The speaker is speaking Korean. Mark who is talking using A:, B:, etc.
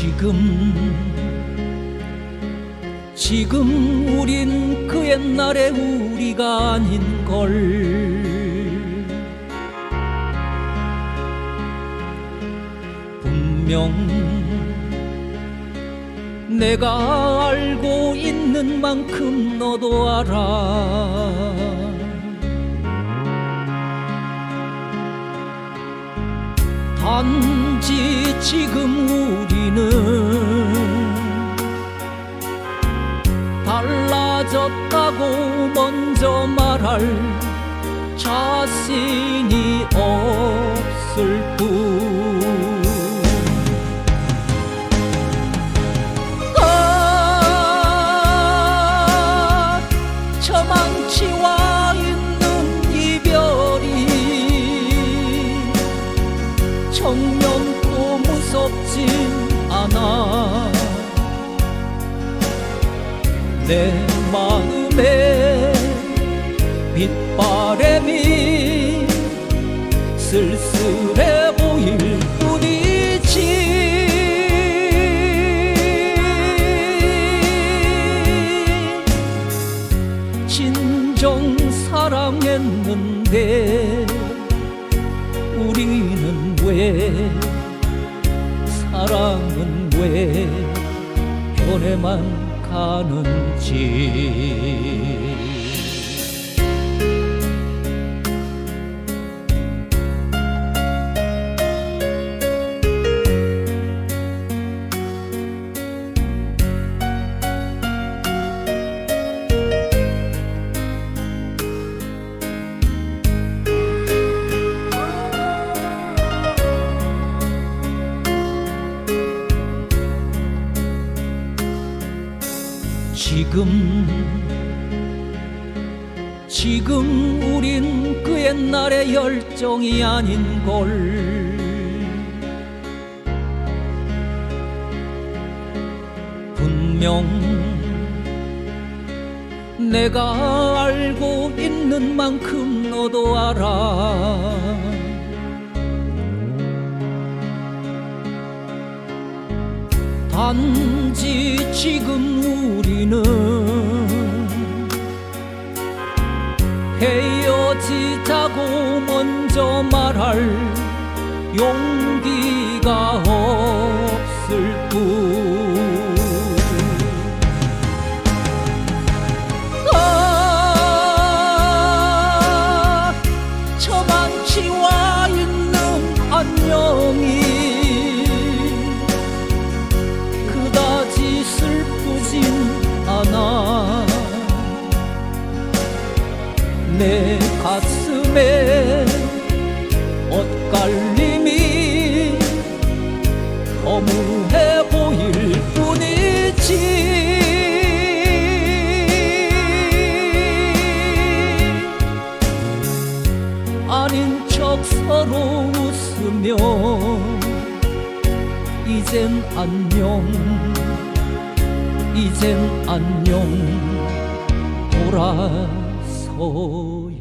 A: 지금 지금 우린 그 옛날의 우리가 아닌 걸. 분명 내가 알고 있는 만큼 너도 알아 단지 지금 우리는 달라졌다고 먼저 말할 자신이 무섭진 않아. 내 마음에 빗바람이 쓸쓸해 보일 뿐이지. 진정 사랑했는데 우리는 왜 사랑은 왜 변해만 가는지 지금 지금 우린 그 옛날의 열정이 아닌 걸. 분명 내가 알고 있는 만큼 너도 알아 단지 지금 우리는 헤어지자고 먼저 말할 용기가 없 내 가슴에 엇갈림이 허무해 보일 뿐이지. 아닌 척 서로 웃으며 이젠 안녕 이젠 안녕 돌아 서야지